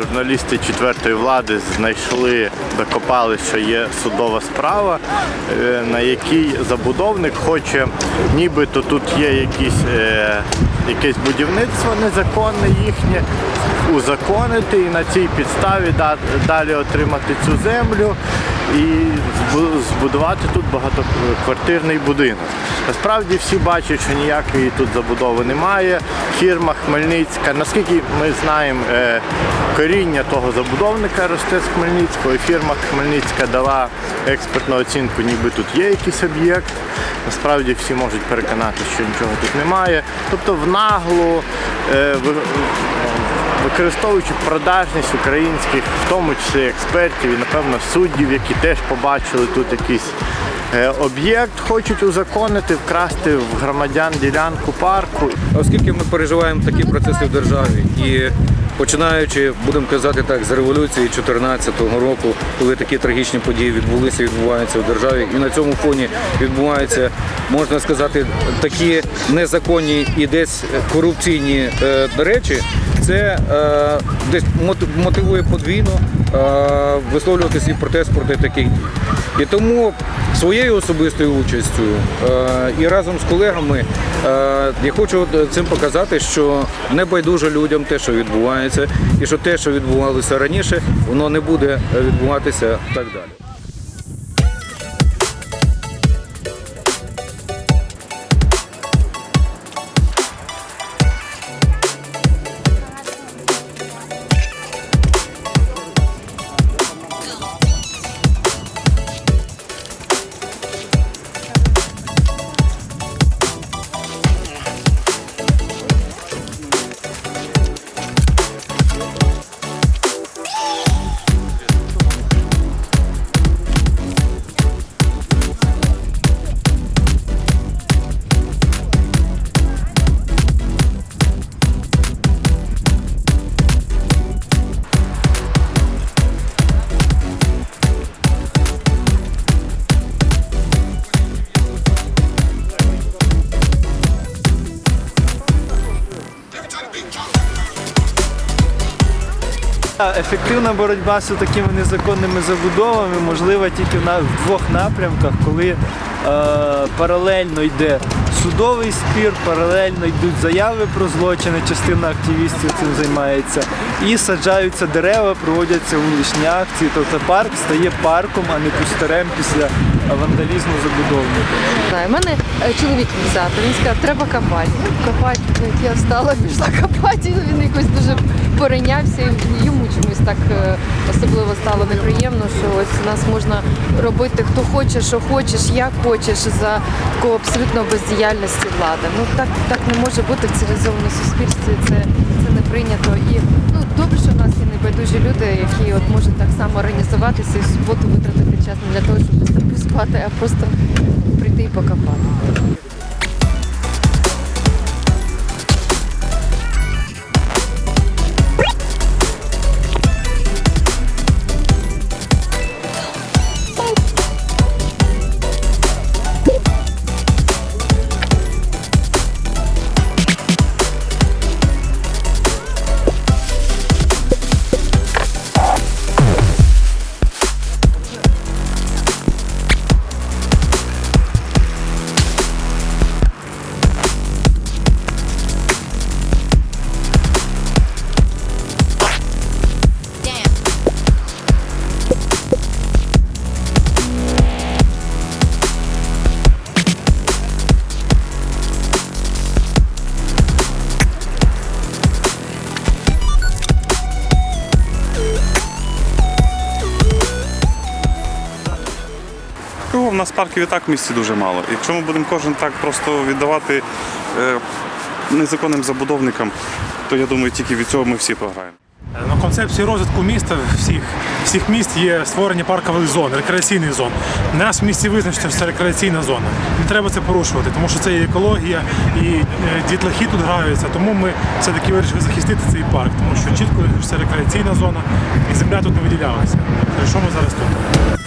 журналісти четвертої влади знайшли, докопали, що є судова справа, е, на якій забудовник хоче, нібито тут є якісь, е, якесь будівництво незаконне їхнє, узаконити і на цій підставі далі отримати цю землю і збудувати тут багатоквартирний будинок. Насправді всі бачать, що ніякої тут забудови немає. Фірма Хмельницька, наскільки ми знаємо, е, коріння того забудовника росте з Хмельницького. І фірма Хмельницька дала експертну оцінку, ніби тут є якийсь об'єкт. Насправді всі можуть переконати, що нічого тут немає. Тобто в наглу е, використовуючи продажність українських, в тому числі експертів і, напевно, суддів, які теж побачили тут якийсь е, об'єкт, хочуть узаконити, вкрасти в громадян ділянку парку. Оскільки ми переживаємо такі процеси в державі і починаючи, будемо казати так, з революції 2014 року, коли такі трагічні події відбулися, відбуваються в державі, і на цьому фоні відбуваються, можна сказати, такі незаконні і десь корупційні е, речі, це е, десь мотивує подвійно е, висловлювати свій протест проти таких дій. І тому своєю особистою участю е, і разом з колегами е, я хочу цим показати, що не байдуже людям те, що відбувається, і що те, що відбувалося раніше, воно не буде відбуватися так далі. Ефективна боротьба з такими незаконними забудовами можлива тільки в двох напрямках, коли е, паралельно йде судовий спір, паралельно йдуть заяви про злочини, частина активістів цим займається, і саджаються дерева, проводяться вуличні акції. Тобто парк стає парком, а не пустарем після вандалізму забудовника. У мене чоловік взяти. Він сказав, треба копати. Ну, Копати, як я встала, пішла копати. Він якось дуже поринявся. І йому чомусь так е, особливо стало неприємно, що ось нас можна робити хто хоче, що хочеш, як хочеш, за такого абсолютно бездіяльності влади. Ну так, так не може бути в цивілізованому суспільстві. Це, це не прийнято. І ну добре, що в нас є небайдужі люди, які от можуть так само організуватися і суботу витратити час не для того, щоб поспати, а просто і покопати. Кругом в нас парків і так в місті дуже мало. Якщо ми будемо кожен так просто віддавати е, незаконним забудовникам, то я думаю, тільки від цього ми всі програємо. На концепції розвитку міста всіх, всіх міст є створення паркових зон, рекреаційних зон. У нас в місті визначено, що це рекреаційна зона. Не треба це порушувати, тому що це є екологія і е, дітлахи тут граються. Тому ми все-таки вирішили захистити цей парк, тому що чітко що це рекреаційна зона і земля тут не виділялася. Що ми зараз тут?